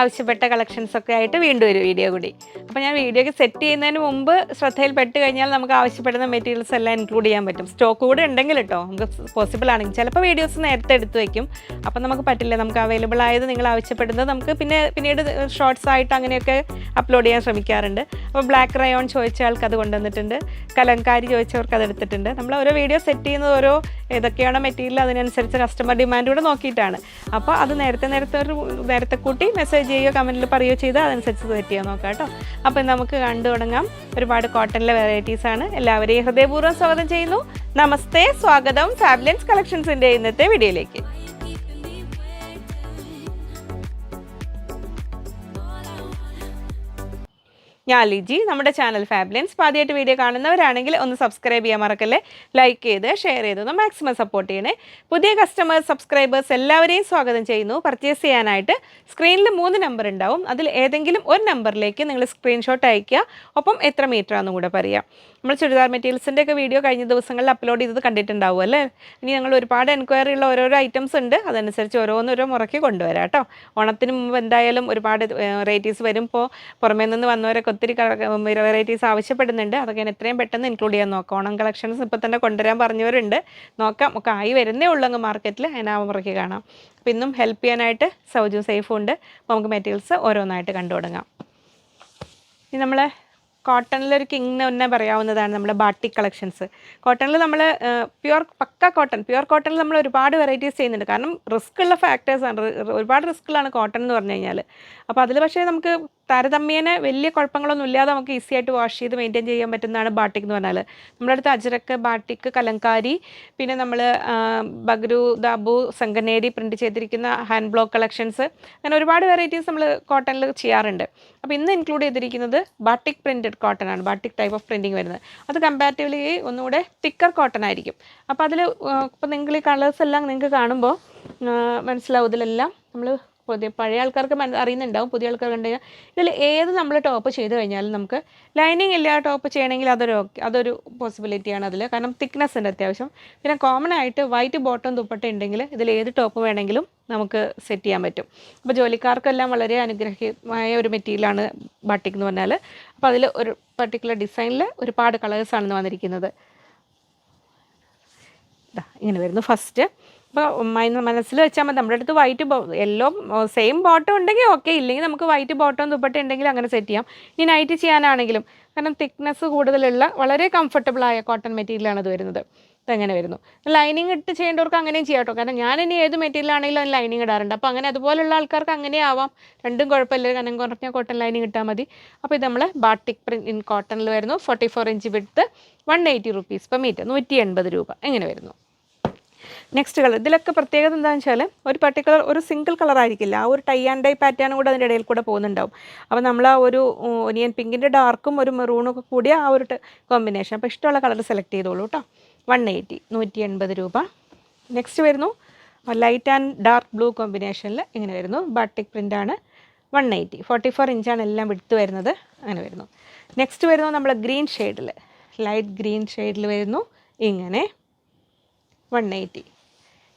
ആവശ്യപ്പെട്ട കളക്ഷൻസ് ഒക്കെ ആയിട്ട് വീണ്ടും ഒരു വീഡിയോ കൂടി. അപ്പോൾ ഞാൻ വീഡിയോയ്ക്ക് സെറ്റ് ചെയ്യുന്നതിന് മുമ്പ് ശ്രദ്ധയിൽ പെട്ട് കഴിഞ്ഞാൽ നമുക്ക് ആവശ്യപ്പെടുന്ന മെറ്റീരിയൽസ് എല്ലാം ഇൻക്ലൂഡ് ചെയ്യാൻ പറ്റും. സ്റ്റോക്ക് കൂടെ ഉണ്ടെങ്കിൽ കേട്ടോ നമുക്ക് പോസിബിൾ ആണെങ്കിൽ. ചിലപ്പോൾ വീഡിയോസ് നേരത്തെ എടുത്ത് വെക്കും. അപ്പോൾ നമുക്ക് പറ്റില്ല നമുക്ക് അവൈലബിൾ ആയത് നിങ്ങൾ ആവശ്യപ്പെടുന്നത് നമുക്ക് പിന്നെ പിന്നീട് ഷോർട്സ് ആയിട്ട് അങ്ങനെയൊക്കെ അപ്ലോഡ് ചെയ്യാൻ ശ്രമിക്കാറുണ്ട്. അപ്പോൾ ബ്ലാക്ക് റയോൺ ചോദിച്ച ആൾക്ക് കൊണ്ടുവന്നിട്ടുണ്ട്. കലങ്കാരി ചോദിച്ചവർക്ക് അത് എടുത്തിട്ടുണ്ട്. നമ്മൾ ഓരോ വീഡിയോ സെറ്റ് ചെയ്യുന്നത് ഓരോ ഏതൊക്കെയാണോ മെറ്റീരിയൽ അതിനനുസരിച്ച് കസ്റ്റമർ ഡിമാൻഡ് കൂടെ നോക്കിയിട്ടാണ്. അപ്പോൾ അത് നേരത്തെ നേരത്തെ ഒരു നേരത്തെ കൂട്ടി മെസ്സേജ് ചെയ്യുകയോ കമന്റിൽ പറയുകയോ ചെയ്താൽ അതനുസരിച്ച് സെറ്റ് ചെയ്യാൻ നോക്കാം കേട്ടോ. അപ്പോൾ നമുക്ക് കണ്ടു തുടങ്ങാം. ഒരുപാട് കോട്ടണിലെ വെറൈറ്റീസ് ആണ്. എല്ലാവരെയും ഹൃദയപൂർവം സ്വാഗതം ചെയ്യുന്നു. നമസ്തേ സ്വാഗതം. ഫാബ്ലൻസ് കളക്ഷൻസിന്റെ ഇന്നത്തെ വീഡിയോയിലേക്ക് ഞാൻ ലിജി നമ്മുടെ ചാനൽ ഫാബ്ലിൻസ് ആദ്യമായിട്ട് വീഡിയോ കാണുന്നവരാണെങ്കിൽ ഒന്ന് സബ്സ്ക്രൈബ് ചെയ്യാൻ മറക്കല്ലേ? ലൈക്ക് ചെയ്ത് ഷെയർ ചെയ്ത് ഒന്ന് മാക്സിമം സപ്പോർട്ട് ചെയ്യണേ. പുതിയ കസ്റ്റമേഴ്സ് സബ്സ്ക്രൈബേഴ്സ് എല്ലാവരെയും സ്വാഗതം ചെയ്യുന്നു. പർച്ചേസ് ചെയ്യാനായിട്ട് സ്ക്രീനിൽ മൂന്ന് നമ്പർ ഉണ്ടാവും. അതിൽ ഏതെങ്കിലും ഒരു നമ്പറിലേക്ക് നിങ്ങൾ സ്ക്രീൻഷോട്ട് അയയ്ക്കുക. ഒപ്പം എത്ര മീറ്റർ ആണെന്നും കൂടെ പറയാം. നമ്മൾ ചുരിദാർ മെറ്റീരിയൽസിന്റെ ഒക്കെ വീഡിയോ കഴിഞ്ഞ ദിവസങ്ങളിൽ അപ്ലോഡ് ചെയ്തത് കണ്ടിട്ടുണ്ടാവും അല്ലേ? ഇനി ഞങ്ങൾ ഒരുപാട് എൻക്വയറി ഉള്ള ഓരോരോ ഐറ്റംസ് ഉണ്ട്. അതനുസരിച്ച് ഓരോന്നോരോ മുറക്കി കൊണ്ടുവരാം കേട്ടോ. ഓണത്തിന് മുമ്പ് എന്തായാലും ഒരുപാട് വെറൈറ്റീസ് വരും. ഇപ്പോൾ പുറമേ നിന്ന് വന്നവരൊക്കെ ഒത്തിരി വെറൈറ്റീസ് ആവശ്യപ്പെടുന്നുണ്ട്. അതൊക്കെ ഞാൻ എത്രയും പെട്ടെന്ന് ഇൻക്ലൂഡ് ചെയ്യാൻ നോക്കാം. ഓണം കളക്ഷൻസ് ഇപ്പോൾ തന്നെ കൊണ്ടുവരാൻ പറഞ്ഞവരുണ്ട്. നോക്കാം. ഒക്കെ ആയി വരുന്നേ ഉള്ളൂ അങ്ങ് മാർക്കറ്റിൽ അതിനാ മുറയ്ക്ക് കാണാം. അപ്പോൾ ഇന്നും ഹെൽപ്പ് ചെയ്യാനായിട്ട് സൗജും സേഫും ഉണ്ട്. നമുക്ക് മെറ്റീരിയൽസ് ഓരോന്നായിട്ട് കണ്ടു തുടങ്ങാം. ഇനി നമ്മൾ കോട്ടണിലൊരു കിങ് തന്നെ പറയാവുന്നതാണ് നമ്മുടെ ബാട്ടിക് കളക്ഷൻസ് കോട്ടണിൽ നമ്മൾ പ്യുവർ പക്ക കോട്ടൺ പ്യുവർ കോട്ടണിൽ നമ്മൾ ഒരുപാട് വെറൈറ്റീസ് ചെയ്യുന്നുണ്ട്. കാരണം റിസ്ക് ഉള്ള ഫാക്ടേഴ്സാണ് ഒരുപാട് റിസ്ക്കുള്ളതാണ് കോട്ടൺ എന്ന് പറഞ്ഞു കഴിഞ്ഞാൽ അപ്പോൾ അതിൽ പക്ഷേ നമുക്ക് താരതമ്യേന വലിയ കുഴപ്പങ്ങളൊന്നും ഇല്ലാതെ നമുക്ക് ഈസി ആയിട്ട് വാഷ് ചെയ്ത് മെയിന്റെയിൻ ചെയ്യാൻ പറ്റുന്നതാണ് ബാട്ടിക് എന്ന് പറഞ്ഞാൽ നമ്മുടെ അടുത്ത് അജരക്ക് ബാട്ടിക് കലങ്കാരി പിന്നെ നമ്മൾ ബഗ്രു ദാബു സംഗനേരി പ്രിന്റ് ചെയ്തിരിക്കുന്ന ഹാൻഡ് ബ്ലോക്ക് കളക്ഷൻസ് അങ്ങനെ ഒരുപാട് വെറൈറ്റീസ് നമ്മൾ കോട്ടണിൽ ചെയ്യാറുണ്ട്. അപ്പോൾ ഇന്ന് ഇൻക്ലൂഡ് ചെയ്തിരിക്കുന്നത് ബാട്ടിക് പ്രിന്റഡ് കോട്ടൺ ആണ്. ബാട്ടിക് ടൈപ്പ് ഓഫ് പ്രിന്റിങ് വരുന്നത്. അത് കമ്പാരിറ്റീവ്ലി ഒന്നുകൂടെ തിക്കർ കോട്ടൺ ആയിരിക്കും. അപ്പോൾ അതിൽ ഇപ്പോൾ നിങ്ങൾ ഈ കളേഴ്സ് എല്ലാം നിങ്ങൾക്ക് കാണുമ്പോൾ മനസ്സിലാവും ഇതിലെല്ലാം നമ്മൾ പുതിയ പഴയ ആൾക്കാർക്ക് അറിയുന്നുണ്ടാവും. പുതിയ ആൾക്കാർ കണ്ടു കഴിഞ്ഞാൽ ഇതിൽ ഏത് നമ്മൾ ടോപ്പ് ചെയ്ത് കഴിഞ്ഞാലും നമുക്ക് ലൈനിങ് ഇല്ല ടോപ്പ് ചെയ്യണമെങ്കിൽ അതൊരു അതൊരു പോസിബിലിറ്റിയാണ് അതിൽ കാരണം തിക്നെസ് ഉണ്ട് അത്യാവശ്യം. പിന്നെ കോമൺ ആയിട്ട് വൈറ്റ് ബോട്ടം ദുപ്പട്ട ഉണ്ടെങ്കിൽ ഇതിൽ ഏത് ടോപ്പ് വേണമെങ്കിലും നമുക്ക് സെറ്റ് ചെയ്യാൻ പറ്റും. അപ്പോൾ ജോലിക്കാർക്കെല്ലാം വളരെ അനുഗ്രഹമായ ഒരു മെറ്റീരിയലാണ് ബട്ടിക് എന്ന് പറഞ്ഞാൽ അപ്പോൾ അതിൽ ഒരു പർട്ടിക്കുലർ ഡിസൈനിൽ ഒരുപാട് കളേഴ്സാണ് വന്നിരിക്കുന്നത്. ഇങ്ങനെ വരുന്നു. ഫസ്റ്റ് അപ്പോൾ മനസ്സിൽ വെച്ചാൽ മതി. നമ്മുടെ അടുത്ത് വൈറ്റ് യെല്ലോ സെയിം ബോട്ടം ഉണ്ടെങ്കിൽ ഓക്കെ ഇല്ലെങ്കിൽ നമുക്ക് വൈറ്റ് ബോട്ടം ദുപ്പട്ട ഉണ്ടെങ്കിൽ അങ്ങനെ സെറ്റ് ചെയ്യാം. ഇനി നൈറ്റ് ചെയ്യാനാണെങ്കിലും കാരണം തിക്നെസ് കൂടുതലുള്ള വളരെ കംഫർട്ടബിളായ കോട്ടൺ മെറ്റീരിയലാണ് അത് വരുന്നത്. അതങ്ങനെ വരുന്നു. ലൈനിങ് ഇട്ട് ചെയ്യേണ്ടവർക്ക് അങ്ങനെയും ചെയ്യാം കേട്ടോ. കാരണം ഞാൻ ഇനി ഏത് മെറ്റീരിയൽ ആണെങ്കിലും ലൈനിങ് ഇടാറുണ്ട്. അപ്പോൾ അങ്ങനെ അതുപോലുള്ള ആൾക്കാർക്ക് അങ്ങനെ ആവാം. രണ്ടും കുഴപ്പമില്ല. കനം കുറഞ്ഞ കോട്ടൺ ലൈനിങ് ഇട്ടാൽ മതി. അപ്പോൾ ഇത് നമ്മൾ ബാട്ടിക് പ്രിന്റ് ഇൻ കോട്ടണിൽ വരുന്നു. Forty four inch width one eighty rupees per metre നൂറ്റി എൺപത് രൂപ. എങ്ങനെ വരുന്നു. നെക്സ്റ്റ് കളർ ഇതിലൊക്കെ പ്രത്യേകത എന്താണെന്ന് വെച്ചാൽ ഒരു പർട്ടിക്കുലർ ഒരു സിംഗിൾ കളർ ആയിരിക്കില്ല. ആ ഒരു ടൈ ആൻഡ് ഡൈ പാറ്റേൺ കൂടെ അതിന്റെ ഇടയിൽ കൂടെ പോകുന്നുണ്ടാവും. അപ്പോൾ നമ്മൾ ആ ഒരു ഒനിയൻ പിങ്കിന്റെ ഡാർക്കും ഒരു മെറൂണും ഒക്കെ കൂടിയ ആ ഒരു കോമ്പിനേഷൻ അപ്പോൾ ഇഷ്ടമുള്ള കളർ സെലക്ട് ചെയ്തോളൂ കേട്ടോ വൺ എയ്റ്റി നൂറ്റി എൺപത് രൂപ. നെക്സ്റ്റ് വരുന്നു. ലൈറ്റ് ആൻഡ് ഡാർക്ക് ബ്ലൂ കോമ്പിനേഷനിൽ ഇങ്ങനെ വരുന്നു. ബാട്ടിക് പ്രിന്റാണ് വൺ എയ്റ്റി ഫോർട്ടി ഫോർ ഇഞ്ചാണ് എല്ലാം വിടുത്ത് വരുന്നത്. അങ്ങനെ വരുന്നു. നെക്സ്റ്റ് വരുന്നു നമ്മൾ ഗ്രീൻ ഷെയ്ഡിൽ ലൈറ്റ് ഗ്രീൻ ഷെയ്ഡിൽ വരുന്നു. ഇങ്ങനെ. വൺ എയ്റ്റി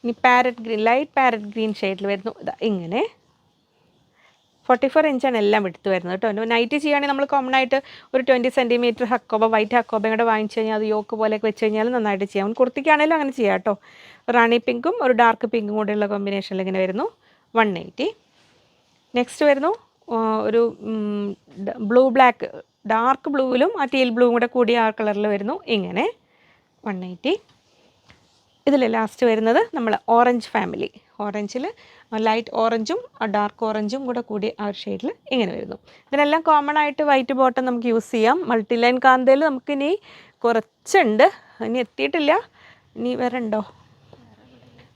ഇനി parrot green light parrot green ഷെയ്ഡിൽ വരുന്നു. ഇങ്ങനെ. ഫോർട്ടി ഫോർ ഇഞ്ചാണ് എല്ലാം എടുത്ത് വരുന്നത് കേട്ടോ നൈറ്റ് ചെയ്യുകയാണെങ്കിൽ നമ്മൾ കോമൺ ആയിട്ട് ഒരു ട്വന്റി സെന്റിമീറ്റർ ഹക്കോബ വൈറ്റ് ഹക്കോബയും കൂടെ വാങ്ങിച്ചു കഴിഞ്ഞാൽ അത് യോക്ക് പോലെയൊക്കെ വെച്ച് കഴിഞ്ഞാൽ നന്നായിട്ട് ചെയ്യാം. കുർത്തിക്കാണെങ്കിലും അങ്ങനെ ചെയ്യാം കേട്ടോ റാണി പിങ്കും ഒരു ഡാർക്ക് പിങ്കും കൂടെയുള്ള കോമ്പിനേഷനിൽ ഇങ്ങനെ വരുന്നു. വൺ എയ്റ്റി നെക്സ്റ്റ് വരുന്നു ഒരു ബ്ലൂ ബ്ലാക്ക് ഡാർക്ക് ബ്ലൂവിലും ആ ടീൽ ബ്ലൂവും കൂടെ കൂടിയ ആ കളറിൽ വരുന്നു. ഇങ്ങനെ. വൺ എയ്റ്റി ഇതിൽ ലാസ്റ്റ് വരുന്നത് നമ്മൾ ഓറഞ്ച് ഫാമിലി ഓറഞ്ചിൽ ലൈറ്റ് ഓറഞ്ചും ഡാർക്ക് ഓറഞ്ചും കൂടെ കൂടി ആ ഒരു ഷെയ്ഡിൽ ഇങ്ങനെ വരുന്നു. ഇതിനെല്ലാം കോമൺ ആയിട്ട് വൈറ്റ് ബോട്ടം നമുക്ക് യൂസ് ചെയ്യാം. മൾട്ടി ലൈൻ കാന്തയിൽ നമുക്കിനി കുറച്ചുണ്ട്. ഇനി എത്തിയിട്ടില്ല. ഇനി വേറെ ഉണ്ടോ?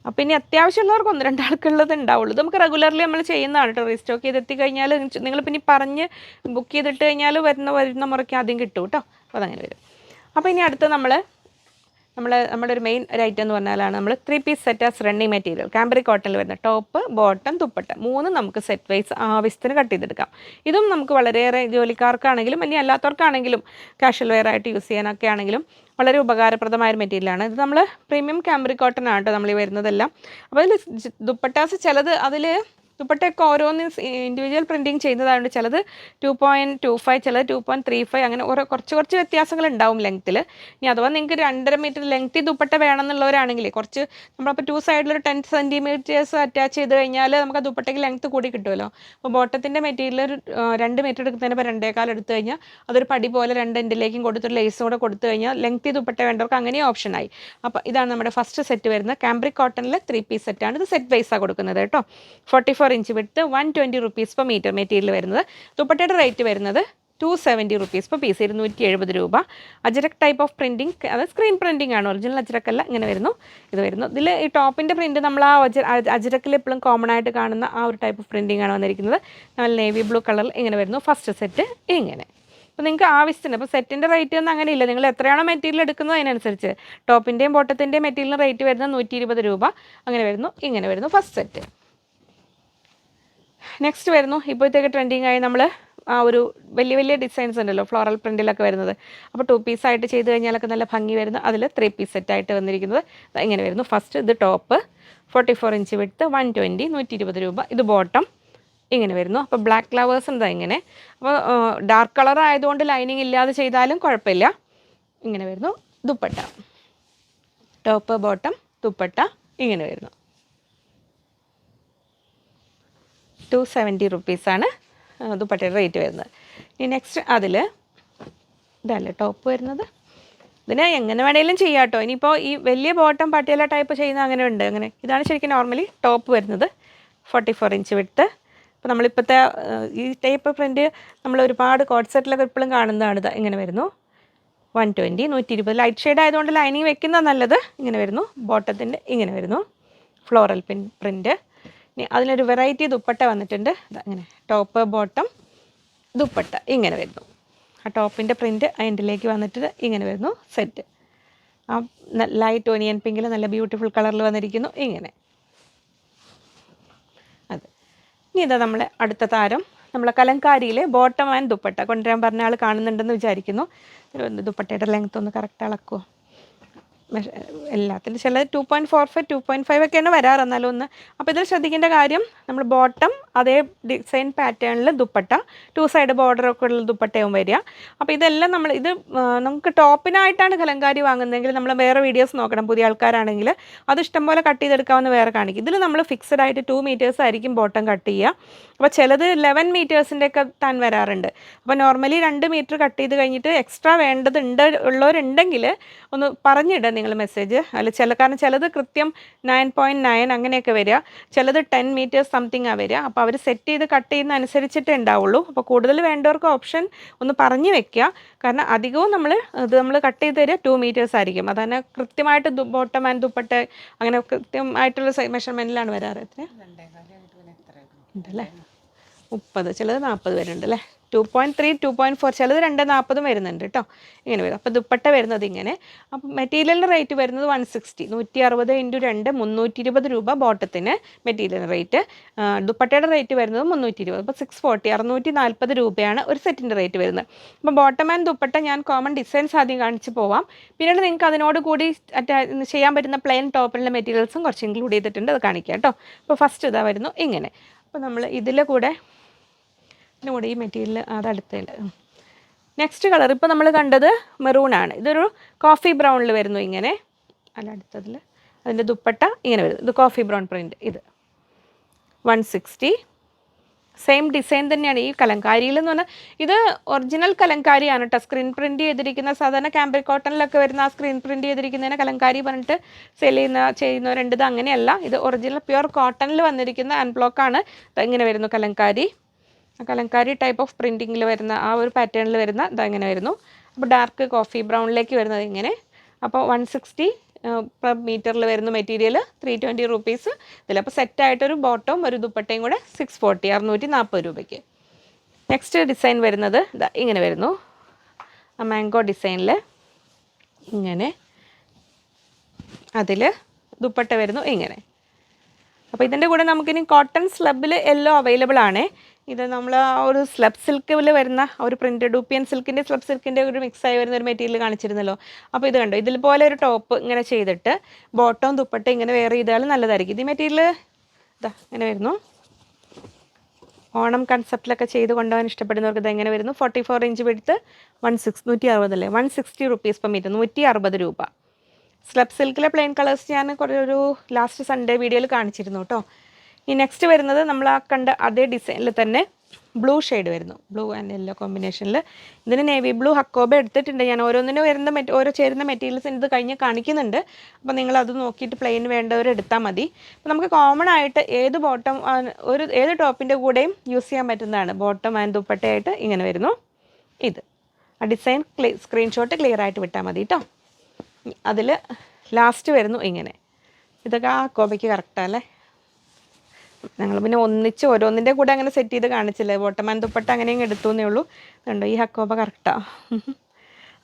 അപ്പോൾ ഇനി അത്യാവശ്യമുള്ളവർക്ക് ഒന്ന് രണ്ടാൾക്കുള്ളത് ഉണ്ടാവുള്ളൂ. നമുക്ക് റെഗുലർലി നമ്മൾ ചെയ്യുന്നതാണ് കേട്ടോ റീസ്റ്റോക്ക് ചെയ്ത് എത്തിക്കഴിഞ്ഞാൽ നിങ്ങൾ പിന്നെ പറഞ്ഞ് ബുക്ക് ചെയ്തിട്ട് കഴിഞ്ഞാൽ വരുന്ന വരുന്ന മുറയ്ക്ക് ആദ്യം കിട്ടും കേട്ടോ അപ്പോൾ അതങ്ങനെ വരും. അപ്പോൾ ഇനി അടുത്ത് നമ്മൾ നമ്മൾ നമ്മുടെ ഒരു മെയിൻ ഒരു ഐറ്റം എന്ന് പറഞ്ഞാലാണ് നമ്മൾ three piece set as running material cambric കോട്ടണിൽ വരുന്ന ടോപ്പ് ബോട്ടം തുപ്പട്ട മൂന്ന് നമുക്ക് സെറ്റ് വൈസ് ആവശ്യത്തിന് കട്ട് ചെയ്തെടുക്കാം. ഇതും നമുക്ക് വളരെയേറെ ജോലിക്കാർക്കാണെങ്കിലും അല്ലെങ്കിൽ അല്ലാത്തവർക്കാണെങ്കിലും കാഷ്വൽ വെയർ ആയിട്ട് യൂസ് ചെയ്യാനൊക്കെ ആണെങ്കിലും വളരെ ഉപകാരപ്രദമായ ഒരു മെറ്റീരിയലാണ് ഇത് നമ്മൾ പ്രീമിയം കാമ്പറി കോട്ടൺ ആണ് കേട്ടോ നമ്മൾ വരുന്നതെല്ലാം. അപ്പോൾ അതിൽ ദുപ്പട്ടാസ് ചിലത് അതിൽ ദുപ്പട്ടയൊക്കെ ഓരോന്ന് ഇൻഡിവിജ്വൽ പ്രിന്റിങ് ചെയ്യുന്നതായതുകൊണ്ട് ചിലത് ടു പോയിന്റ് ടു ഫൈവ് ചിലത് ടു പോയിന്റ് ത്രീ ഫൈവ് അങ്ങനെ ഓരോ കുറച്ച് കുറച്ച് വ്യത്യാസങ്ങൾ ഉണ്ടാവും ലെങ്ത്തിൽ ഇനി അഥവാ നിങ്ങൾക്ക് രണ്ടര മീറ്റർ ലെങ്ത്തിൽ ദുപ്പട്ട വേണമെന്നുള്ളവരാണെങ്കിൽ കുറച്ച് നമ്മളപ്പോൾ ടു സൈഡിലൊരു ടെൻ സെന്റിമീറ്റേഴ്സ് അറ്റാച്ച് ചെയ്ത് കഴിഞ്ഞാൽ നമുക്ക് ആ ദുപ്പട്ടയ്ക്ക് ലെങ്ത്ത് കൂടി കിട്ടുമല്ലോ അപ്പോൾ ബോട്ടത്തിന്റെ മെറ്റീരിയൽ ഒരു രണ്ട് മീറ്റർ എടുക്കുന്നതിന് ഇപ്പോൾ രണ്ടേകാൽ എടുത്തു കഴിഞ്ഞാൽ അതൊരു പടി പോലെ രണ്ട് എൻഡിലേക്കും കൊടുത്തൊരു ലേസും കൂടെ കൊടുത്തു കഴിഞ്ഞാൽ ലെങ്ത്തി ദുപ്പട്ട വേണ്ടവർക്ക് അങ്ങനെ ഓപ്ഷനായി അപ്പോൾ ഇതാണ് നമ്മുടെ ഫസ്റ്റ് സെറ്റ് വരുന്നത്. കാംബ്രിക് കോട്ടണിൽ ത്രീ പീസ് സെറ്റാണ് ഇത് സെറ്റ് വൈസാണ് കൊടുക്കുന്നത് കേട്ടോ. Forty four inch width one twenty rupees per metre material വരുന്നത്. ദുപ്പട്ടയുടെ റേറ്റ് വരുന്നത് two seventy rupees per piece ഇരുന്നൂറ്റി എഴുപത് രൂപ. അജരക് ടൈപ്പ് ഓഫ് പ്രിന്റിങ് അത് സ്ക്രീൻ പ്രിന്റിംഗ് ആണ്. ഒറിജിനൽ അജരക്കല്ല ഇങ്ങനെ വരുന്നു. ഇത് വരുന്നു. ഇതിൽ ഈ ടോപ്പിന്റെ പ്രിന്റ് നമ്മൾ ആ അജ അജരക്കിൽ എപ്പോഴും കോമൺ ആയിട്ട് കാണുന്ന ആ ഒരു ടൈപ്പ് ഓഫ് പ്രിന്റിംഗ് ആണ് വന്നിരിക്കുന്നത്. നല്ല നേവി ബ്ലൂ കളർ ഇങ്ങനെ വരുന്നു. ഫസ്റ്റ് സെറ്റ് ഇങ്ങനെ. അപ്പോൾ നിങ്ങൾക്ക് ആവശ്യത്തിന് അപ്പോൾ സെറ്റിന്റെ റേറ്റ് ഒന്നും അങ്ങനെ ഇല്ല. നിങ്ങൾ എത്രയാണോ മെറ്റീരിയൽ എടുക്കുന്നത് അതിനനുസരിച്ച്. ടോപ്പിന്റെയും ബോട്ടത്തിന്റെയും മെറ്റീരിയൽ റേറ്റ് വരുന്നത് നൂറ്റി രൂപ. അങ്ങനെ വരുന്നു. ഇങ്ങനെ വരുന്നു. ഫസ്റ്റ് സെറ്റ് നെക്സ്റ്റ് വരുന്നു. ഇപ്പോഴത്തേക്ക് ട്രെൻഡിങ് ആയി നമ്മൾ ആ ഒരു വലിയ വലിയ ഡിസൈൻസ് ഉണ്ടല്ലോ ഫ്ലോറൽ പ്രിന്റിലൊക്കെ വരുന്നത്. അപ്പോൾ ടു പീസായിട്ട് ചെയ്ത് കഴിഞ്ഞാലൊക്കെ നല്ല ഭംഗി വരുന്നു. അതിൽ ത്രീ പീസ് സെറ്റായിട്ട് വന്നിരിക്കുന്നത്. ഇങ്ങനെ വരുന്നു. ഫസ്റ്റ് ഇത് top forty four inch width one twenty നൂറ്റി ഇരുപത് രൂപ. ഇത് ബോട്ടം ഇങ്ങനെ വരുന്നു. അപ്പോൾ ബ്ലാക്ക് ഫ്ലവേഴ്സ് എന്താ ഇങ്ങനെ. അപ്പോൾ ഡാർക്ക് കളർ ആയതുകൊണ്ട് ലൈനിങ് ഇല്ലാതെ ചെയ്താലും കുഴപ്പമില്ല. ഇങ്ങനെ വരുന്നു. ദുപ്പട്ട. ടോപ്പ് ബോട്ടം ദുപ്പട്ട ഇങ്ങനെ വരുന്നു. ടു സെവന്റി റുപ്പീസാണ് ദുപ്പട്ടയുടെ റേറ്റ് വരുന്നത്. ഇനി നെക്സ്റ്റ് അതിൽ ഇതല്ല ടോപ്പ് വരുന്നത്? ഇതിന് എങ്ങനെ വേണേലും ചെയ്യാം കേട്ടോ ഇനിയിപ്പോൾ ഈ വലിയ ബോട്ടം പട്ടിയല ടൈപ്പ് ചെയ്യുന്ന അങ്ങനെ ഉണ്ട്. അങ്ങനെ ഇതാണ് ശരിക്കും നോർമലി ടോപ്പ് വരുന്നത്. ഫോർട്ടി ഫോർ ഇഞ്ച് വിട്ട് അപ്പോൾ നമ്മളിപ്പോഴത്തെ ഈ ടൈപ്പ് പ്രിന്റ് നമ്മൾ ഒരുപാട് കോട്ട് സെറ്റിലൊക്കെ ഇപ്പോഴും കാണുന്നതാണ്. ഇത് ഇങ്ങനെ വരുന്നു. വൺ ട്വന്റി നൂറ്റി ഇരുപത് ലൈറ്റ് ഷെയ്ഡ് ആയതുകൊണ്ട് ലൈനിങ് വെക്കുന്ന നല്ലത്. ഇങ്ങനെ വരുന്നു. ബോട്ടത്തിന്റെ ഇങ്ങനെ വരുന്നു. ഫ്ലോറൽ പിൻ പ്രിന്റ് അതിലൊരു വെറൈറ്റി ദുപ്പട്ട വന്നിട്ടുണ്ട്. അങ്ങനെ ടോപ്പ് ബോട്ടം ദുപ്പട്ട ഇങ്ങനെ വരുന്നു. ആ ടോപ്പിന്റെ പ്രിന്റ് അതിന്റെലേക്ക് വന്നിട്ട് ഇങ്ങനെ വരുന്നു. സെറ്റ് ആ ലൈറ്റ് ഓനിയൻ പിങ്കിൽ നല്ല ബ്യൂട്ടിഫുൾ കളറിൽ വന്നിരിക്കുന്നു. ഇങ്ങനെ. അതെ. ഇനി ഇതാ നമ്മളെ അടുത്ത താരം. നമ്മളെ കലങ്കാരിയിലെ ബോട്ടം ആൻഡ് ദുപ്പട്ട. കൊണ്ടുവരാൻ പറഞ്ഞ ആൾ കാണുന്നുണ്ടെന്ന് വിചാരിക്കുന്നു. ദുപ്പട്ടയുടെ ലെങ്ത് ഒന്ന് കറക്റ്റ് അളക്കുമോ എല്ലാത്തിലും ചില two point four five two point five ഒക്കെയാണ് വരാറ്. എന്നാലും ഒന്ന് അപ്പോൾ ഇതിൽ ശ്രദ്ധിക്കേണ്ട കാര്യം നമ്മൾ ബോട്ടം അതേ ഡിസൈൻ പാറ്റേണിൽ ദുപ്പട്ട ടു സൈഡ് ബോർഡർ ഒക്കെ ഉള്ള ദുപ്പട്ടയും വരിക. അപ്പോൾ ഇതെല്ലാം നമ്മൾ ഇത് നമുക്ക് ടോപ്പിനായിട്ടാണ് കലങ്കാരി വാങ്ങുന്നതെങ്കിൽ നമ്മൾ വേറെ വീഡിയോസ് നോക്കണം. പുതിയ ആൾക്കാരാണെങ്കിൽ അത് ഇഷ്ടംപോലെ കട്ട് ചെയ്തെടുക്കാമെന്ന് വേറെ കാണിക്കും. ഇതിൽ നമ്മൾ ഫിക്സഡ് ആയിട്ട് ടു മീറ്റേഴ്സ് ആയിരിക്കും ബോട്ടം കട്ട് ചെയ്യുക. അപ്പോൾ ചിലത് ലെവൻ മീറ്റേഴ്സിന്റെ ഒക്കെ താൻ വരാറുണ്ട്. അപ്പോൾ നോർമലി രണ്ട് മീറ്റർ കട്ട് ചെയ്ത് കഴിഞ്ഞിട്ട് എക്സ്ട്രാ വേണ്ടതുണ്ട് ഉള്ളവരുണ്ടെങ്കിൽ ഒന്ന് പറഞ്ഞിടുക നിങ്ങൾ മെസ്സേജ് അല്ല ചില കാരണം ചിലത് കൃത്യം നയൻ പോയിന്റ് നയൻ അങ്ങനെയൊക്കെ വരിക. ചിലത് ടെൻ മീറ്റേഴ്സ് സംതിങ് ആ വരിക. അപ്പോൾ അവർ സെറ്റ് ചെയ്ത് കട്ട് ചെയ്യുന്ന അനുസരിച്ചിട്ടേ ഉണ്ടാവുള്ളൂ. അപ്പോൾ കൂടുതൽ വേണ്ടവർക്ക് ഓപ്ഷൻ ഒന്ന് പറഞ്ഞു വെക്കുക. കാരണം അധികവും നമ്മൾ ഇത് നമ്മൾ കട്ട് ചെയ്ത് തരിക ടു മീറ്റേഴ്സ് ആയിരിക്കും. അതന്നെ കൃത്യമായിട്ട് ബോട്ടം ആൻഡ് ദുപ്പട്ട അങ്ങനെ കൃത്യമായിട്ടുള്ള മെഷർമെന്റിലാണ് വരാറ്. എത്ര ഉണ്ടല്ലേ? മുപ്പത്. ചിലത് നാൽപ്പത് വരുന്നുണ്ട് അല്ലേ two point three two point four ചിലത് രണ്ട് നാൽപ്പതും വരുന്നുണ്ട് കേട്ടോ ഇങ്ങനെ വരും. അപ്പോൾ ദുപ്പട്ട വരുന്നത് ഇങ്ങനെ. അപ്പം മെറ്റീരിയലിന്റെ റേറ്റ് വരുന്നത് വൺ സിക്സ്റ്റി നൂറ്റി അറുപത് ഇന്റു രണ്ട് മുന്നൂറ്റി ഇരുപത് രൂപ ബോട്ടത്തിന് മെറ്റീരിയൽ റേറ്റ് ദുപ്പട്ടയുടെ റേറ്റ് വരുന്നത് മുന്നൂറ്റി ഇരുപത് അപ്പോൾ സിക്സ് ഫോർട്ടി അറുന്നൂറ്റി നാൽപ്പത് രൂപയാണ് ഒരു സെറ്റിന്റെ റേറ്റ് വരുന്നത്. അപ്പോൾ ബോട്ടം ആൻഡ് ദുപ്പട്ട ഞാൻ കോമൺ ഡിസൈൻസ് ആദ്യം കാണിച്ച് പോവാം. പിന്നീട് നിങ്ങൾക്ക് അതിനോട് കൂടി ചെയ്യാൻ പറ്റുന്ന പ്ലെയിൻ ടോപ്പിലുള്ള മെറ്റീരിയൽസും കുറച്ച് ഇൻക്ലൂഡ് ചെയ്തിട്ടുണ്ട്. അത് കാണിക്കാം കേട്ടോ അപ്പോൾ ഫസ്റ്റ് ഇതാ വരുന്നു ഇങ്ങനെ. അപ്പോൾ നമ്മൾ ഇതിലെ കൂടെ ഇതിന്റെ കൂടെ ഈ മെറ്റീരിയൽ അതടുത്തുണ്ട് നെക്സ്റ്റ് കളർ ഇപ്പോൾ നമ്മൾ കണ്ടത് മെറൂൺ ആണ്. ഇതൊരു കോഫി ബ്രൗണിൽ വരുന്നു ഇങ്ങനെ. അല്ല അടുത്തതിൽ അതിന്റെ ദുപ്പട്ട ഇങ്ങനെ വരുന്നു. ഇത് കോഫി ബ്രൗൺ പ്രിന്റ് ഇത് വൺ സിക്സ്റ്റി സെയിം ഡിസൈൻ തന്നെയാണ് ഈ കലങ്കാരിയിൽ എന്ന് പറഞ്ഞാൽ ഇത് ഒറിജിനൽ കലങ്കാരിയാണ് കേട്ടോ സ്ക്രീൻ പ്രിന്റ് ചെയ്തിരിക്കുന്ന സാധാരണ ക്യാമ്പ്രി കോട്ടണിലൊക്കെ വരുന്ന ആ സ്ക്രീൻ പ്രിന്റ് ചെയ്തിരിക്കുന്നതിനെ കലങ്കാരി പറഞ്ഞിട്ട് സെൽ ചെയ്യുന്ന ചെയ്യുന്നവരുണ്ട് ഇത് അങ്ങനെയല്ല. ഇത് ഒറിജിനൽ പ്യുവർ കോട്ടണിൽ വന്നിരിക്കുന്ന അൺബ്ലോക്കാണ് ഇങ്ങനെ വരുന്നു കലങ്കാരി. കലങ്കാരി ടൈപ്പ് ഓഫ് പ്രിന്റിങ്ങിൽ വരുന്ന ആ ഒരു പാറ്റേണിൽ വരുന്ന ഇതങ്ങനെ വരുന്നു. അപ്പോൾ ഡാർക്ക് കോഫി ബ്രൗണിലേക്ക് വരുന്നത് ഇങ്ങനെ. അപ്പോൾ വൺ സിക്സ്റ്റി പെർ മീറ്ററിൽ വരുന്ന മെറ്റീരിയൽ ത്രീ ട്വന്റി റുപ്പീസ് ഇതിൽ അപ്പോൾ സെറ്റായിട്ടൊരു ബോട്ടവും ഒരു ദുപ്പട്ടയും കൂടെ സിക്സ് ഫോർട്ടി അറുന്നൂറ്റി നാൽപ്പത് രൂപയ്ക്ക്. നെക്സ്റ്റ് ഡിസൈൻ വരുന്നത് ഇതാ ഇങ്ങനെ വരുന്നു. ആ മാംഗോ ഡിസൈനിൽ ഇങ്ങനെ. അതിൽ ദുപ്പട്ട വരുന്നു ഇങ്ങനെ. അപ്പോൾ ഇതിന്റെ കൂടെ നമുക്കിനി കോട്ടൺ സ്ലബിൽ എല്ലോ അവൈലബിൾ ആണ്. ഇത് നമ്മൾ ആ ഒരു സ്ലബ് സിൽക്കിൽ വരുന്ന ഒരു പ്രിന്റഡ് ഡൂപ്പിയൻ സിൽക്കിന്റെ സ്ലബ് സിൽക്കിന്റെ ഒരു മിക്സായി വരുന്ന ഒരു മെറ്റീരിയൽ കാണിച്ചിരുന്നല്ലോ. അപ്പോൾ ഇത് കണ്ടോ? ഇതിൽ പോലെ ഒരു ടോപ്പ് ഇങ്ങനെ ചെയ്തിട്ട് ബോട്ടവും ദുപ്പട്ട ഇങ്ങനെ വെയർ ചെയ്താൽ നല്ലതായിരിക്കും. ഈ മെറ്റീരിയൽ ഇതാ ഇങ്ങനെ വരുന്നു. ഓണം കൺസെപ്റ്റിലൊക്കെ ചെയ്ത് കൊണ്ടുപോകാൻ ഇഷ്ടപ്പെടുന്നവർക്ക് ഇത് എങ്ങനെ വരുന്നു? ഫോർട്ടി ഫോർ ഇഞ്ച് എടുത്ത് വൺ സിക്സ് നൂറ്റി അറുപതല്ലേ one sixty rupees per metre നൂറ്റി അറുപത് രൂപ സ്ലബ് സിൽക്കിലെ പ്ലെയിൻ കളേഴ്സ് ഞാൻ കുറേ ഒരു ലാസ്റ്റ് സൺഡേ വീഡിയോയിൽ കാണിച്ചിരുന്നു കേട്ടോ. ഈ നെക്സ്റ്റ് വരുന്നത് നമ്മൾ ആ കണ്ട അതേ ഡിസൈനിൽ തന്നെ ബ്ലൂ ഷെയ്ഡ് വരുന്നു. ബ്ലൂ ആൻഡ് യെല്ലോ കോമ്പിനേഷനിൽ ഇതിന് നേവി ബ്ലൂ ഹക്കോബ എടുത്തിട്ടുണ്ട്. ഞാൻ ഓരോന്നിനും വരുന്ന മെറ്റ് ഓരോ ചേരുന്ന മെറ്റീരിയൽസ് ഇത് കഴിഞ്ഞ് കാണിക്കുന്നുണ്ട്. അപ്പോൾ നിങ്ങൾ അത് നോക്കിയിട്ട് പ്ലെയിൻ വേണ്ടവർ എടുത്താൽ മതി. അപ്പോൾ നമുക്ക് കോമൺ ആയിട്ട് ഏത് ബോട്ടം ഒരു ഏത് ടോപ്പിന്റെ കൂടെയും യൂസ് ചെയ്യാൻ പറ്റുന്നതാണ്. ബോട്ടം ആൻഡ് ദുപ്പട്ടയായിട്ട് ഇങ്ങനെ വരുന്നു. ഇത്. ആ ഡിസൈൻ ക്ലി സ്ക്രീൻഷോട്ട് ക്ലിയർ ആയിട്ട് വിട്ടാൽ മതി കേട്ടോ അതിൽ ലാസ്റ്റ് വരുന്നു ഇങ്ങനെ. ഇതൊക്കെ ആ കോബയ്ക്ക് കറക്റ്റല്ലേ ഞങ്ങൾ പിന്നെ ഒന്നിച്ച് ഓരോന്നിന്റെ കൂടെ അങ്ങനെ സെറ്റ് ചെയ്ത് കാണിച്ചില്ലേ? വോട്ടമാൻ ദുപ്പട്ട അങ്ങനെയും എടുത്തു എന്നേ ഉള്ളൂ. കണ്ടോ ഈ ഹക്കോബ കറക്റ്റാണ്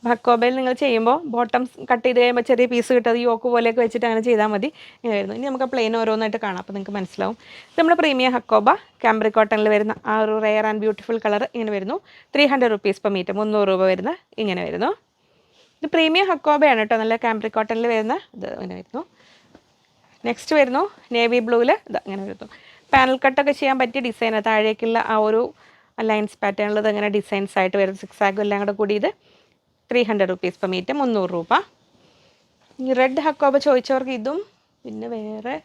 ഹക്കോബയിൽ നിങ്ങൾ ചെയ്യുമ്പോൾ ബോട്ടം കട്ട് ചെയ്ത് കഴിയുമ്പോൾ ചെറിയ പീസ് കിട്ടത് യോക്ക് പോലെയൊക്കെ വെച്ചിട്ട് അങ്ങനെ ചെയ്താൽ മതി. ഇങ്ങനെയായിരുന്നു. ഇനി നമുക്ക് പ്ലെയിൻ ഓരോന്നായിട്ട് കാണാം. അപ്പോൾ നിങ്ങൾക്ക് മനസ്സിലാവും. ഇത് നമ്മുടെ പ്രീമിയം ഹക്കോബ ക്യാമ്പ്രി കോട്ടണിൽ വരുന്ന ആ ഒരു റെയർ ആൻഡ് ബ്യൂട്ടിഫുൾ കളർ ഇങ്ങനെ വരുന്നു. Three hundred rupees per metre മുന്നൂറ് രൂപ വരുന്ന ഇങ്ങനെ വരുന്നു. ഇത് പ്രീമിയം ഹക്കോബയാണ് കേട്ടോ. നല്ല ക്യാമ്പ്രി കോട്ടണിൽ വരുന്ന ഇത് ഇങ്ങനെ വരുന്നു. നെക്സ്റ്റ് വരുന്നു. നേവി ബ്ലൂവിൽ ഇത് അങ്ങനെ വരുന്നു. പാനൽ കട്ടൊക്കെ ചെയ്യാൻ പറ്റിയ ഡിസൈൻ താഴേക്കുള്ള ആ ഒരു ലൈൻസ് പാറ്റേണിൽ ഇതങ്ങനെ ഡിസൈൻസ് ആയിട്ട് വരും. സിക്സ് ആഗും എല്ലാം കൂടെ കൂടി ഇത് three hundred rupees per metre മുന്നൂറ് രൂപ. ഈ റെഡ് ഹക്കോബ ചോദിച്ചവർക്ക് ഇതും പിന്നെ വേറെ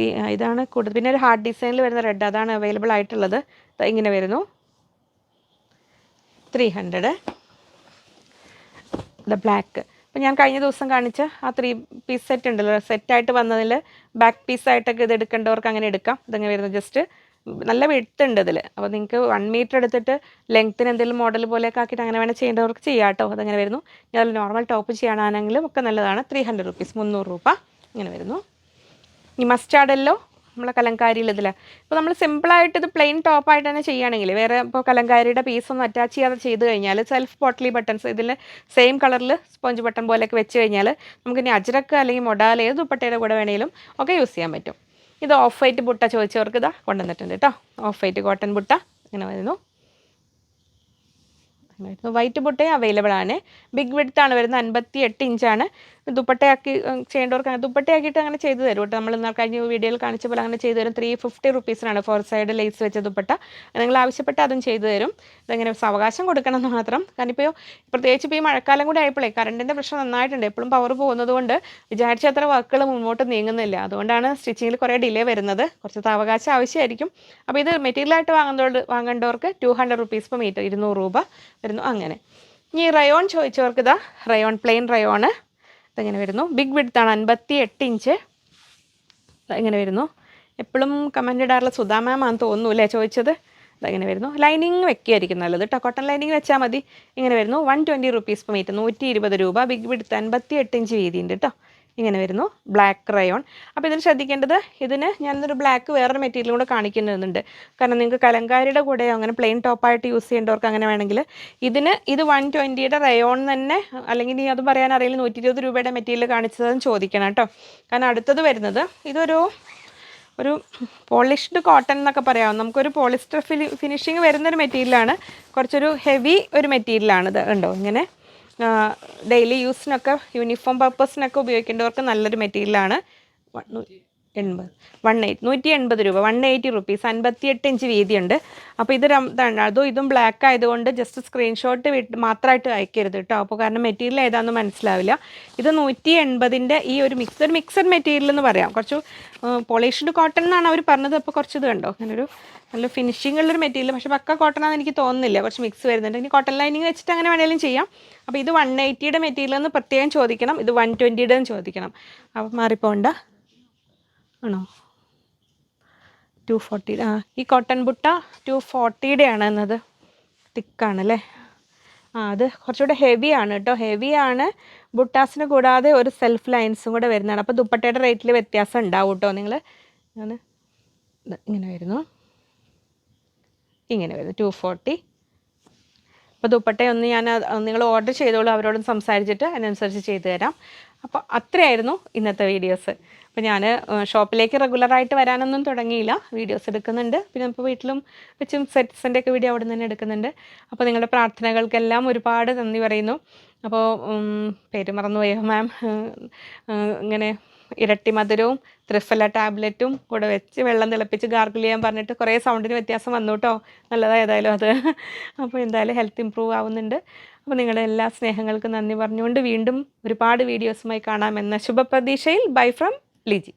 ഈ ഇതാണ് കൂടുതൽ. പിന്നെ ഒരു ഹാർഡ് ഡിസൈനിൽ വരുന്ന റെഡ് അതാണ് അവൈലബിൾ ആയിട്ടുള്ളത്. ഇങ്ങനെ വരുന്നു. ത്രീ ഹൺഡ്രഡ് ദ ബ്ലാക്ക് അപ്പോൾ ഞാൻ കഴിഞ്ഞ ദിവസം കാണിച്ച ആ ത്രീ പീസ് സെറ്റ് ഉണ്ടല്ലോ. സെറ്റായിട്ട് വന്നതിൽ ബാക്ക് പീസായിട്ടൊക്കെ ഇത് എടുക്കേണ്ടവർക്ക് അങ്ങനെ എടുക്കാം. ഇതങ്ങനെ വരുന്നത് ജസ്റ്റ് നല്ല വിടുത്ത് ഉണ്ട് ഇതിൽ അപ്പോൾ നിങ്ങൾക്ക് വൺ മീറ്റർ എടുത്തിട്ട് ലെങ്ത്തിന് എന്തെങ്കിലും മോഡൽ പോലെയൊക്കെ ആക്കിയിട്ട് അങ്ങനെ വേണേൽ ചെയ്യേണ്ടവർക്ക് ചെയ്യാം കേട്ടോ അതങ്ങനെ വരുന്നു. ഞാൻ നോർമൽ ടോപ്പ് ചെയ്യാനാണെങ്കിലും ഒക്കെ നല്ലതാണ്. ത്രീ ഹൺഡ്രഡ് റുപ്പീസ് മുന്നൂറ് രൂപ. ഇങ്ങനെ വരുന്നു. ഈ മസ്റ്റാർഡല്ലോ നമ്മളെ കലങ്കാരിയിൽ ഇതിൽ ഇപ്പോൾ നമ്മൾ സിമ്പിളായിട്ട് ഇത് പ്ലെയിൻ ടോപ്പായിട്ട് തന്നെ ചെയ്യുകയാണെങ്കിൽ വേറെ ഇപ്പോൾ കലങ്കാരിയുടെ പീസൊന്നും അറ്റാച്ച് ചെയ്യാതെ ചെയ്ത് കഴിഞ്ഞാൽ സെൽഫ് പോട്ട്ലി ബട്ടൺസ് ഇതിൽ സെയിം കളറിൽ സ്പോഞ്ച് ബട്ടൺ പോലെയൊക്കെ വെച്ച് കഴിഞ്ഞാൽ നമുക്ക് ഇനി അജ്രക്ക് അല്ലെങ്കിൽ മൊഡാൽ ഏത് ദുപ്പട്ടയുടെ കൂടെ വേണമെങ്കിലും ഒക്കെ യൂസ് ചെയ്യാൻ പറ്റും. ഇത് ഓഫ് വൈറ്റ് ബുട്ട ചോദിച്ചവർക്ക് ഇതാ കൊണ്ടുവന്നിട്ടുണ്ട് കേട്ടോ ഓഫ് വൈറ്റ് കോട്ടൺ ബുട്ട. ഇങ്ങനെ വരുന്നു. വൈറ്റ് ബുട്ടയും അവൈലബിൾ ആണ്. ബിഗ് വിഡ്ത്ത് ആണ് വരുന്നത് അൻപത്തി എട്ട് ഇഞ്ചാണ് ദുപ്പട്ടയാക്കി ചെയ്യേണ്ടവർക്ക് ദുപ്പട്ടയാക്കിയിട്ട് അങ്ങനെ ചെയ്തു തരും കേട്ടോ. നമ്മൾ ഇന്നാൾ കഴിഞ്ഞ വീഡിയോയിൽ കാണിച്ച പോലെ അങ്ങനെ ചെയ്തു തരും. ത്രീ ഫിഫ്റ്റി റുപ്പീസിനാണ് ഫോർ സൈഡ് ലേസ് വെച്ച ദുപ്പട്ട. നിങ്ങൾ ആവശ്യപ്പെട്ട് അതും ചെയ്തു തരും. ഇതങ്ങനെ അവകാശം കൊടുക്കണം എന്ന് മാത്രം. കാരണം ഇപ്പോൾ പ്രത്യേകിച്ച് ഇപ്പോൾ ഈ മഴക്കാലം കൂടി ആയപ്പോഴേ കറണ്ടിന്റെ പ്രശ്നം നന്നായിട്ടുണ്ട്. എപ്പോഴും പവർ പോകുന്നത് കൊണ്ട് വിചാരിച്ച അത്ര വർക്കുകൾ മുന്നോട്ട് നീങ്ങുന്നില്ല. അതുകൊണ്ടാണ് സ്റ്റിച്ചിങ്ങിൽ കുറേ ഡിലേ വരുന്നത്. കുറച്ച് അവകാശം ആവശ്യമായിരിക്കും. അപ്പോൾ ഇത് മെറ്റീരിയലായിട്ട് വാങ്ങുന്നവർ വാങ്ങേണ്ടവർക്ക് two hundred rupees per metre ഇരുന്നൂറ് രൂപ. വരുന്നു. അങ്ങനെ. ഇനി റയോൺ ചോദിച്ചവർക്ക് ഇതാ റയോൺ പ്ലെയിൻ റയോണ് ഇതെങ്ങനെ വരുന്നു. ബിഗ് വിഡ്ത്താണ് അൻപത്തി എട്ട് ഇഞ്ച് ഇങ്ങനെ വരുന്നു. എപ്പോഴും കമന്റ് ഇടാറുള്ള സുധാ മാം ആണെന്ന് തോന്നുന്നു അല്ലേ ചോദിച്ചത്? ഇതെങ്ങനെ വരുന്നു. ലൈനിങ് വെക്കുകയായിരിക്കും നല്ലത് കേട്ടോ കോട്ടൺ ലൈനിങ് വെച്ചാൽ മതി. ഇങ്ങനെ വരുന്നു. One twenty rupees per metre നൂറ്റി ഇരുപത് രൂപ. ബിഗ് വിഡ്ത്ത് അൻപത്തി എട്ട് ഇഞ്ച് വീതിയുണ്ട് കേട്ടോ ഇങ്ങനെ വരുന്നു. ബ്ലാക്ക് റയോൺ അപ്പോൾ ഇതിന് ശ്രദ്ധിക്കേണ്ടത് ഇതിന് ഞാനൊരു ബ്ലാക്ക് വേറൊരു മെറ്റീരിയൽ കൂടെ കാണിക്കുന്നുണ്ട്. കാരണം നിങ്ങൾക്ക് കലങ്കാരിയുടെ കൂടെ അങ്ങനെ പ്ലെയിൻ ടോപ്പായിട്ട് യൂസ് ചെയ്യേണ്ടവർക്ക് അങ്ങനെ വേണമെങ്കിൽ ഇതിന് ഇത് വൺ ട്വന്റിയുടെ റയോൺ തന്നെ അല്ലെങ്കിൽ നീ അത് പറയാൻ അറിയില്ല നൂറ്റി ഇരുപത് രൂപയുടെ മെറ്റീരിയൽ കാണിച്ചതെന്ന് ചോദിക്കണം കേട്ടോ. കാരണം അടുത്തത് വരുന്നത് ഇതൊരു ഒരു പോളിഷ്ഡ് കോട്ടൺ എന്നൊക്കെ പറയാം. നമുക്കൊരു പോളിസ്റ്റർ ഫിനിഷിങ് വരുന്നൊരു മെറ്റീരിയലാണ് കുറച്ചൊരു ഹെവി ഒരു മെറ്റീരിയലാണ് ഇത് ഉണ്ടോ ഇങ്ങനെ ഡെയിലി യൂസിനൊക്കെ യൂണിഫോം പർപ്പസിനൊക്കെ ഉപയോഗിക്കേണ്ടവർക്ക് നല്ലൊരു മെറ്റീരിയലാണ് എൺപത്. വൺ എയ്റ്റ് നൂറ്റി എൺപത് രൂപ. വൺ എയ്റ്റി റുപ്പീസ് അൻപത്തിയെട്ട് ഇഞ്ച് വീതിയുണ്ട്. അപ്പോൾ ഇത് അതും ഇതും ബ്ലാക്ക് ആയതുകൊണ്ട് ജസ്റ്റ് സ്ക്രീൻഷോട്ട് വിട്ട് മാത്രമായിട്ട് അയക്കരുത് കേട്ടോ അപ്പോൾ കാരണം മെറ്റീരിയൽ ഏതാണെന്ന് മനസ്സിലാവില്ല. ഇത് നൂറ്റി എൺപതിന്റെ ഈ ഒരു മിക്സ് ഒരു മിക്സഡ് മെറ്റീരിയൽ എന്ന് പറയാം. കുറച്ച് പോളിഷ്ഡ് കോട്ടൺ എന്നാണ് അവർ പറഞ്ഞത്. അപ്പോൾ കുറച്ച് ഇത് കണ്ടോ? അങ്ങനെ ഒരു നല്ല ഫിനിഷിംഗ് ഉള്ളൊരു മെറ്റീരിയൽ പക്ഷേ പക്ക കോട്ടൺ ആണെന്ന് എനിക്ക് തോന്നുന്നില്ല. കുറച്ച് മിക്സ് വരുന്നുണ്ട്. ഇനി കോട്ടൺ ലൈനിങ് വെച്ചിട്ട് അങ്ങനെ വേണമെങ്കിലും ചെയ്യാം. അപ്പോൾ ഇത് വൺ എയ്റ്റിയുടെ മെറ്റീരിയൽ എന്ന് പ്രത്യേകം ചോദിക്കണം. ഇത് വൺ ട്വന്റിയുടെ ചോദിക്കണം. അപ്പോൾ മാറിപ്പോണ്ട. ആണോ? ടു ഫോർട്ടി ആ ഈ കോട്ടൺ ബുട്ട ടു ഫോർട്ടിയുടെ ആണ് എന്നത്. തിക്കാണ് അല്ലേ? ആ അത് കുറച്ചുകൂടെ ഹെവി ആണ് കേട്ടോ ഹെവി ആണ്. ബുട്ടാസിന് കൂടാതെ ഒരു സെൽഫ് ലൈൻസും കൂടെ വരുന്നതാണ്. അപ്പോൾ ദുപ്പട്ടയുടെ റേറ്റിൽ വ്യത്യാസം ഉണ്ടാവും കേട്ടോ നിങ്ങൾ ഇങ്ങനെ വരുന്നു. ഇങ്ങനെ വരുന്നു ടു ഫോർട്ടി അപ്പോൾ ദുപ്പട്ടയൊന്ന് ഞാൻ നിങ്ങൾ ഓർഡർ ചെയ്തോളൂ അവരോടൊന്ന് സംസാരിച്ചിട്ട് അതിനനുസരിച്ച് ചെയ്തു തരാം. അപ്പോൾ അത്രയായിരുന്നു ഇന്നത്തെ വീഡിയോസ് അപ്പോൾ ഞാൻ ഷോപ്പിലേക്ക് റെഗുലറായിട്ട് വരാനൊന്നും തുടങ്ങിയില്ല. വീഡിയോസ് എടുക്കുന്നുണ്ട്. പിന്നെ ഇപ്പോൾ വീട്ടിലും വെച്ചും സെറ്റ്സിന്റെ ഒക്കെ വീഡിയോ അവിടെ നിന്ന് തന്നെ എടുക്കുന്നുണ്ട്. അപ്പോൾ നിങ്ങളുടെ പ്രാർത്ഥനകൾക്കെല്ലാം ഒരുപാട് നന്ദി പറയുന്നു. അപ്പോൾ പേര് മറന്നുപോയോ മാം ഇങ്ങനെ ഇരട്ടി മധുരവും ത്രിഫല ടാബ്ലറ്റും കൂടെ വെച്ച് വെള്ളം തിളപ്പിച്ച് ഗാർഗിൾ ചെയ്യാൻ പറഞ്ഞിട്ട് കുറേ സൗണ്ടിന് വ്യത്യാസം വന്നു കേട്ടോ നല്ലതായതായാലും അത്. അപ്പോൾ എന്തായാലും ഹെൽത്ത് ഇമ്പ്രൂവ് ആവുന്നുണ്ട്. അപ്പോൾ നിങ്ങളുടെ എല്ലാ സ്നേഹങ്ങൾക്കും നന്ദി പറഞ്ഞുകൊണ്ട് വീണ്ടും ഒരുപാട് വീഡിയോസുമായി കാണാമെന്ന ശുഭപ്രതീക്ഷയിൽ. Bye from Liji